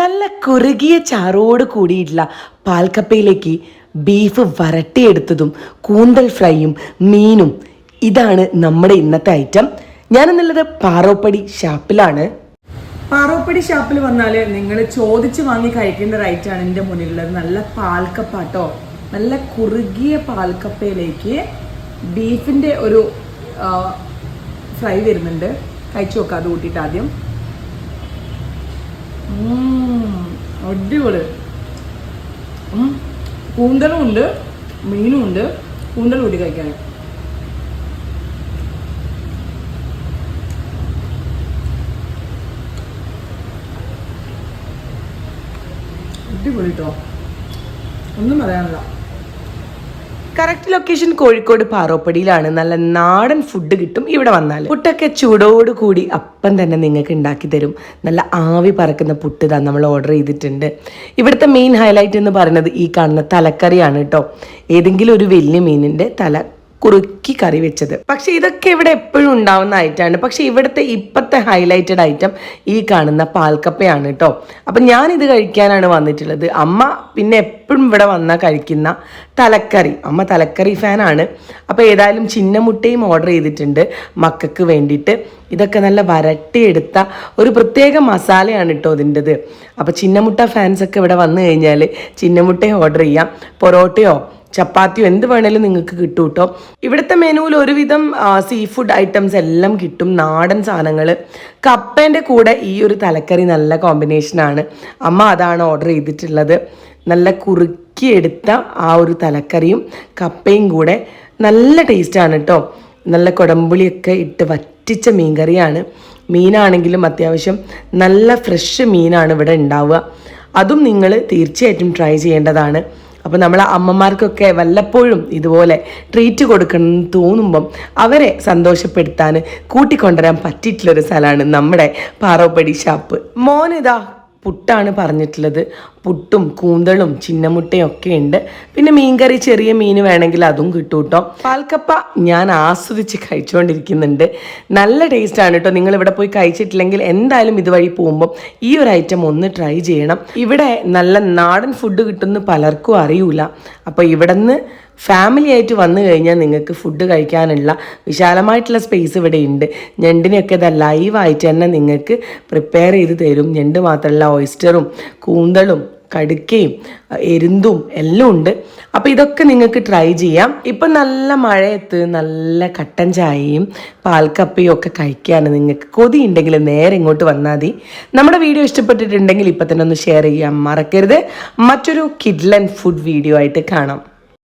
നല്ല കുറുകിയ ചാറോട് കൂടിയിട്ടുള്ള പാൽക്കപ്പയിലേക്ക് ബീഫ് വരട്ടിയെടുത്തതും കൂന്തൽ ഫ്രൈയും മീനും. ഇതാണ് നമ്മുടെ ഇന്നത്തെ ഐറ്റം ഞാനെന്നുള്ളത് പാറോപ്പടി ഷാപ്പിലാണ്. പാറോപ്പടി ഷാപ്പിൽ വന്നാൽ നിങ്ങൾ ചോദിച്ച് വാങ്ങി കഴിക്കേണ്ട റൈറ്റാണ് എന്റെ മുന്നിലുള്ളത്. നല്ല പാൽക്കപ്പാട്ടോ. നല്ല കുറുകിയ പാൽക്കപ്പയിലേക്ക് ബീഫിന്റെ ഒരു ഫ്രൈ വരുന്നുണ്ട്. കഴിച്ചു നോക്കാം അത് കൂട്ടിയിട്ട് ആദ്യം. അടിപൊളി. കൂന്തലും ഉണ്ട് മീനും ഉണ്ട് കൂന്തൽ കൂട്ടി കഴിക്കാൻ. അടിപൊളി കേട്ടോ ഒന്നും പറയാനില്ല. കറക്റ്റ് ലൊക്കേഷൻ കോഴിക്കോട് പാറോപ്പടിയിലാണ്. നല്ല നാടൻ ഫുഡ് കിട്ടും ഇവിടെ വന്നാൽ പുട്ടൊക്കെ ചൂടോട് കൂടി അപ്പം തന്നെ നിങ്ങൾക്ക് ഉണ്ടാക്കി തരും. നല്ല ആവി പറക്കുന്ന പുട്ട് ഇതാ നമ്മൾ ഓർഡർ ചെയ്തിട്ടുണ്ട്. ഇവിടുത്തെ മെയിൻ ഹൈലൈറ്റ് എന്ന് പറയുന്നത് ഈ കാണുന്ന തലക്കറിയാണ് കേട്ടോ. ഏതെങ്കിലും ഒരു വലിയ മീനിന്റെ തല കുറുക്കി കറി വെച്ചത്. പക്ഷെ ഇതൊക്കെ ഇവിടെ എപ്പോഴും ഉണ്ടാവുന്ന ഐറ്റമാണ്. പക്ഷെ ഇവിടുത്തെ ഇപ്പോഴത്തെ ഹൈലൈറ്റഡ് ഐറ്റം ഈ കാണുന്ന പാൽക്കപ്പയാണ് കേട്ടോ അപ്പം ഞാനിത് കഴിക്കാനാണ് വന്നിട്ടുള്ളത്. അമ്മ പിന്നെ എപ്പോഴും ഇവിടെ വന്നാൽ കഴിക്കുന്ന തലക്കറി. അമ്മ തലക്കറി ഫാനാണ്. അപ്പോൾ ഏതായാലും ചിന്നമുട്ടയും ഓർഡർ ചെയ്തിട്ടുണ്ട് മക്കൾക്ക് വേണ്ടിയിട്ട്. ഇതൊക്കെ നല്ല വരട്ടിയെടുത്ത ഒരു പ്രത്യേക മസാലയാണ് കേട്ടോ ഇതിന്റെത്. അപ്പോൾ ചിന്നമുട്ട ഫാൻസൊക്കെ ഇവിടെ വന്നു കഴിഞ്ഞാൽ ചിന്നമുട്ടയും ഓർഡർ ചെയ്യാം. പൊറോട്ടയോ ചപ്പാത്തിയോ എന്ത് വേണേലും നിങ്ങൾക്ക് കിട്ടും കേട്ടോ ഇവിടുത്തെ മെനുവിൽ ഒരുവിധം സീ ഫുഡ് ഐറ്റംസ് എല്ലാം കിട്ടും നാടൻ സാധനങ്ങൾ കപ്പേന്റെ കൂടെ ഈ ഒരു തലക്കറി നല്ല കോമ്പിനേഷനാണ് അമ്മ അതാണ് ഓർഡർ ചെയ്തിട്ടുള്ളത്. നല്ല കുറുക്കിയെടുത്ത ആ ഒരു തലക്കറിയും കപ്പയും കൂടെ നല്ല ടേസ്റ്റാണ് കേട്ടോ നല്ല കുടമ്പുളിയൊക്കെ ഇട്ട് വറ്റിച്ച മീൻകറിയാണ്. മീനാണെങ്കിലും അത്യാവശ്യം നല്ല ഫ്രഷ് മീനാണ് ഇവിടെ ഉണ്ടാവുക. അതും നിങ്ങൾ തീർച്ചയായിട്ടും ട്രൈ ചെയ്യേണ്ടതാണ്. അപ്പോൾ നമ്മളെ അമ്മമാർക്കൊക്കെ വല്ലപ്പോഴും ഇതുപോലെ ട്രീറ്റ് കൊടുക്കണം എന്ന് തോന്നുമ്പം അവരെ സന്തോഷപ്പെടുത്താൻ കൂട്ടിക്കൊണ്ടുവരാൻ പറ്റിയിട്ടുള്ളൊരു സ്ഥലമാണ് നമ്മുടെ പാറോപ്പടി ഷാപ്പ് മോനിതാ പുട്ടാണ് പറഞ്ഞിട്ടുള്ളത്. പുട്ടും കൂന്തളും ചിന്നമുട്ടയും ഒക്കെ ഉണ്ട്. പിന്നെ മീൻകറി ചെറിയ മീൻ വേണമെങ്കിൽ അതും കിട്ടും കേട്ടോ പാൽക്കപ്പ ഞാൻ ആസ്വദിച്ച് കഴിച്ചുകൊണ്ടിരിക്കുന്നുണ്ട് നല്ല ടേസ്റ്റാണ് കേട്ടോ നിങ്ങൾ ഇവിടെ പോയി കഴിച്ചിട്ടില്ലെങ്കിൽ എന്തായാലും ഇതുവഴി പോകുമ്പോൾ ഈ ഒരു ഐറ്റം ഒന്ന് ട്രൈ ചെയ്യണം. ഇവിടെ നല്ല നാടൻ ഫുഡ് കിട്ടുമെന്ന് പലർക്കും അറിയൂല. അപ്പോൾ ഇവിടെ നിന്ന് ഫാമിലി ആയിട്ട് വന്നു കഴിഞ്ഞാൽ നിങ്ങൾക്ക് ഫുഡ് കഴിക്കാനുള്ള വിശാലമായിട്ടുള്ള സ്പേസ് ഇവിടെ ഉണ്ട്. ഞണ്ടിനെയൊക്കെ ഇതാ ലൈവായിട്ട് തന്നെ നിങ്ങൾക്ക് പ്രിപ്പയർ ചെയ്ത് തരും. ഞണ്ട് മാത്രമല്ല ഓയിസ്റ്ററും കൂന്തളും കടുക്കയും എരുന്തും എല്ലാം ഉണ്ട്. അപ്പോൾ ഇതൊക്കെ നിങ്ങൾക്ക് ട്രൈ ചെയ്യാം. ഇപ്പം നല്ല മഴയത്ത് നല്ല കട്ടൻ ചായയും പാൽക്കപ്പയും ഒക്കെ കഴിക്കുകയാണ് നിങ്ങൾക്ക്. കൊതി ഉണ്ടെങ്കിൽ നേരെ ഇങ്ങോട്ട് വന്നാൽ മതി. നമ്മുടെ വീഡിയോ ഇഷ്ടപ്പെട്ടിട്ടുണ്ടെങ്കിൽ ഇപ്പം തന്നെ ഒന്ന് ഷെയർ ചെയ്യാൻ മറക്കരുത്. മറ്റൊരു കിഡ്ലൻ ഫുഡ് വീഡിയോ ആയിട്ട് കാണാം.